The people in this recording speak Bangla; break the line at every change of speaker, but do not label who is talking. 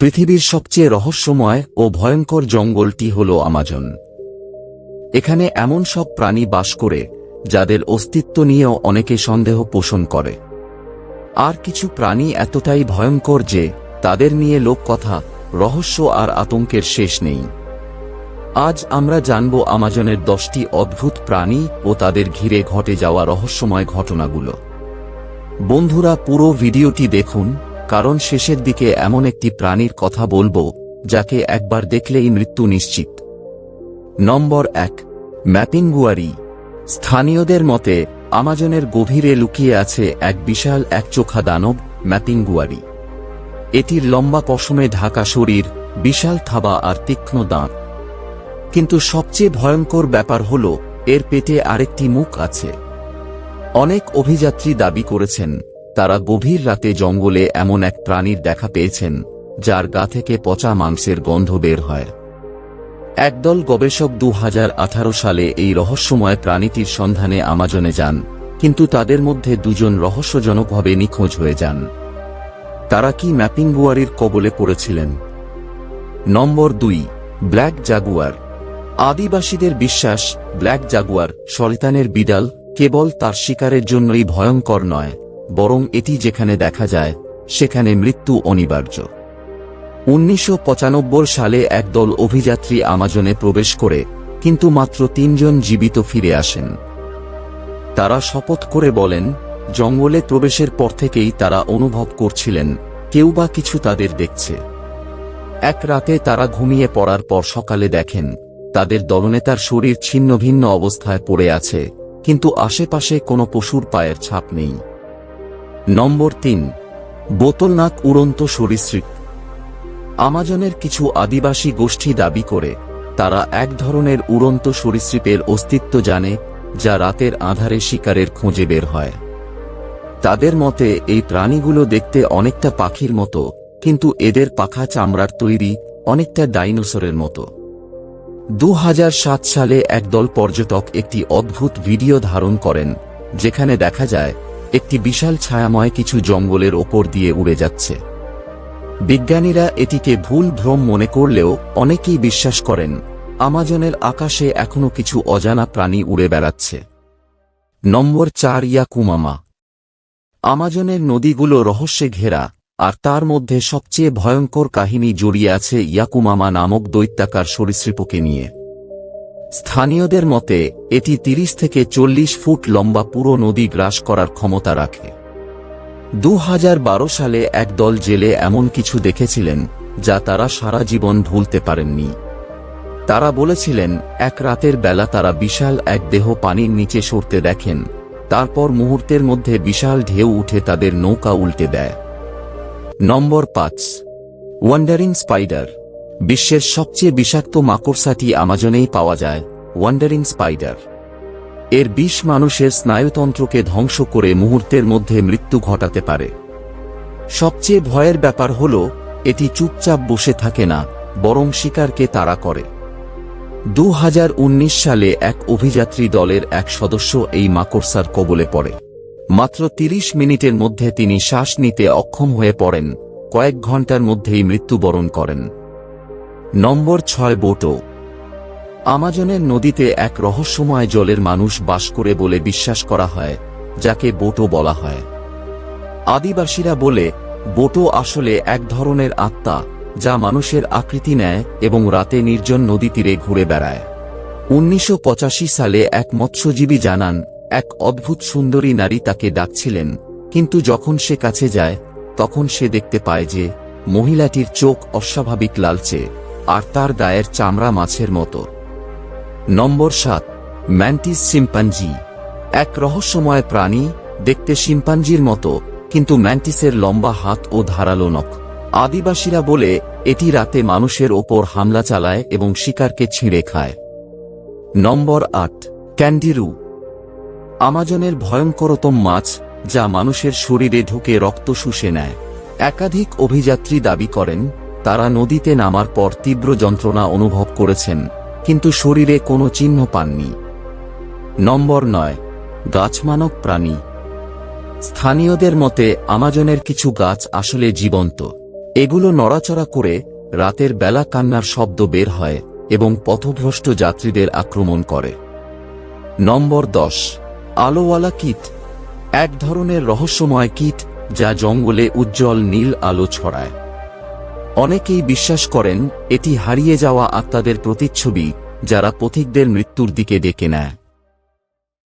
পৃথিবীর সবচেয়ে রহস্যময় ও ভয়ঙ্কর জঙ্গলটি হল আমাজন। এখানে এমন সব প্রাণী বাস করে, যাদের অস্তিত্ব নিয়েও অনেকে সন্দেহ পোষণ করে। আর কিছু প্রাণী এতটাই ভয়ঙ্কর যে, তাদের নিয়ে লোককথা, রহস্য আর আতঙ্কের শেষ নেই। আজ আমরা জানব আমাজনের দশটি অদ্ভুত প্রাণী ও তাদের ঘিরে ঘটে যাওয়া রহস্যময় ঘটনাগুলো। বন্ধুরা, পুরো ভিডিওটি দেখুন কারণ শেষের দিকে এমন একটি প্রাণীর কথা বলব, যাকে একবার দেখলেই মৃত্যু নিশ্চিত। নম্বর এক, ম্যাপিংগুয়ারি। স্থানীয়দের মতে, আমাজনের গভীরে লুকিয়ে আছে এক বিশাল একচোখা দানব, ম্যাপিংগুয়ারি। এটির লম্বা পশমে ঢাকা শরীর, বিশাল থাবা আর তীক্ষ্ণ দাঁত। কিন্তু সবচেয়ে ভয়ঙ্কর ব্যাপার হল, এর পেটে আরেকটি মুখ আছে। অনেক অভিযাত্রী দাবি করেছেন তারা গভীর রাতে জঙ্গলে এমন এক প্রাণীর দেখা পেয়েছেন, যার গা থেকে পচা মাংসের গন্ধ বের হয়। একদল গবেষক দু হাজার আঠারো সালে এই রহস্যময় প্রাণীটির সন্ধানে আমাজনে যান, কিন্তু তাদের মধ্যে দুজন রহস্যজনকভাবে নিখোঁজ হয়ে যান। তারা কি ম্যাপিংগুয়ারির কবলে পড়েছিলেন? নম্বর দুই, ব্ল্যাক জাগুয়ার। আদিবাসীদের বিশ্বাস, ব্ল্যাক জাগুয়ার শয়তানের বিড়াল, কেবল তার শিকারের জন্যই ভয়ঙ্কর নয় বরং এটি যেখানে দেখা যায়, সেখানে মৃত্যু অনিবার্য। উনিশশো সালে একদল অভিযাত্রী আমাজনে প্রবেশ করে, কিন্তু মাত্র তিনজন জীবিত ফিরে আসেন। তারা শপথ করে বলেন, জঙ্গলে প্রবেশের পর থেকেই তারা অনুভব করছিলেন, কেউ বা কিছু তাদের দেখছে। এক রাতে তারা ঘুমিয়ে পড়ার পর সকালে দেখেন, তাদের দলনেতার শরীর ছিন্নভিন্ন অবস্থায় পড়ে আছে, কিন্তু আশেপাশে কোনো পশুর পায়ের ছাপ নেই। নম্বর তিন, বোতলনাক উড়ন্ত সরীসৃপ। আমাজনের কিছু আদিবাসী গোষ্ঠী দাবি করে, তারা এক ধরনের উড়ন্ত সরীসৃপের অস্তিত্ব জানে, যা রাতের আধারে শিকারের খোঁজে বের হয়। তাদের মতে, এই প্রাণীগুলো দেখতে অনেকটা পাখির মতো, কিন্তু এদের পাখা চামড়ার তৈরি, অনেকটা ডাইনোসরের মতো। দু হাজার সাত সালে একদল পর্যটক একটি অদ্ভুত ভিডিও ধারণ করেন, যেখানে দেখা যায় একটি বিশাল ছায়াময় কিছু জঙ্গলের ওপর দিয়ে উড়ে যাচ্ছে। বিজ্ঞানীরা এটিকে ভুল ভ্রম মনে করলেও অনেকেই বিশ্বাস করেন, আমাজনের আকাশে এখনও কিছু অজানা প্রাণী উড়ে বেড়াচ্ছে। নম্বর চার, ইয়াকুমামা। আমাজনের নদীগুলো রহস্যে ঘেরা, আর তার মধ্যে সবচেয়ে ভয়ঙ্কর কাহিনী জড়িয়ে আছে ইয়াকুমামা নামক দৈত্যাকার সরীসৃপকে নিয়ে। স্থানীয়দের মতে, এটি ৩০ থেকে চল্লিশ ফুট লম্বা পুরো নদী গ্রাস করার ক্ষমতা রাখে। দু হাজার বারো সালে একদল জেলে এমন কিছু দেখেছিলেন, যা তারা সারা জীবন ভুলতে পারেননি। তারা বলেছিলেন, এক রাতের বেলা তারা বিশাল এক দেহ পানির নিচে সরতে দেখেন, তারপর মুহূর্তের মধ্যে বিশাল ঢেউ উঠে তাদের নৌকা উল্টে দেয়। নম্বর পাঁচ। Wandering spider. বিশ্বের সবচেয়ে বিষাক্ত মাকড়সাটি আমাজনেই পাওয়া যায় ওয়ান্ডারিং স্পাইডার এর বিষ মানুষের স্নায়ুতন্ত্রকে ধ্বংস করে মুহূর্তের মধ্যে মৃত্যু ঘটাতে পারে। সবচেয়ে ভয়ের ব্যাপার হল, এটি চুপচাপ বসে থাকে না, বরং শিকারকে তাড়া করে। দু হাজার উনিশ সালে এক অভিযাত্রী দলের এক সদস্য এই মাকড়সার কবলে পড়ে। মাত্র ৩০ মিনিটের মধ্যে তিনি শ্বাস নিতে অক্ষম হয়ে পড়েন, কয়েক ঘণ্টার মধ্যেই মৃত্যুবরণ করেন। নম্বর ছয় বোটো। আমাজনের নদীতে এক রহস্যময় জলের মানুষ বাস করে বলে বিশ্বাস করা হয়, যাকে বোটো বলা হয়। আদিবাসীরা বলে, বোটো আসলে এক ধরনের আত্মা, যা মানুষের আকৃতি নেয় এবং রাতে নির্জন নদী তীরে ঘুরে বেড়ায়। উনিশশো পঁচাশি সালে এক মৎস্যজীবী জানান, এক অদ্ভুত সুন্দরী নারী তাকে ডাকছিলেন, কিন্তু যখন সে কাছে যায়, তখন সে দেখতে পায় যে মহিলাটির চোখ অস্বাভাবিক লালচে। আর তার গায়ের চামড়া মাছের মতো। নম্বর সাত ম্যান্টিস শিম্পাঞ্জি এক রহস্যময় প্রাণী, দেখতে শিম্পাঞ্জির মতো, কিন্তু ম্যান্টিসের লম্বা হাত ও ধারালো নখ। আদিবাসীরা বলে, এটি রাতে মানুষের ওপর হামলা চালায় এবং শিকারকে ছিঁড়ে খায়। নম্বর আট ক্যান্ডিরু আমাজনের ভয়ঙ্করতম মাছ, যা মানুষের শরীরে ঢুকে রক্ত শুষে নেয়। একাধিক অভিযাত্রী দাবি করেন তারা নদীতে নামার পর তীব্র যন্ত্রণা অনুভব করেছেন, কিন্তু শরীরে কোনো চিহ্ন পাননি। নম্বর নয় গাছমানব প্রাণী। স্থানীয়দের মতে, আমাজনের কিছু গাছ আসলে জীবন্ত। এগুলো নড়াচড়া করে রাতের বেলা কান্নার শব্দ বের হয় এবং পথভ্রষ্ট যাত্রীদের আক্রমণ করে। নম্বর দশ, আলোওয়ালা কীট। এক ধরনের রহস্যময় কীট যা জঙ্গলে উজ্জ্বল নীল আলো ছড়ায়। অনেকেই বিশ্বাস করেন এটি হারিয়ে যাওয়া আত্মাদের প্রতিচ্ছবি যারা পথিকদের মৃত্যুর দিকে ডেকে নেয়।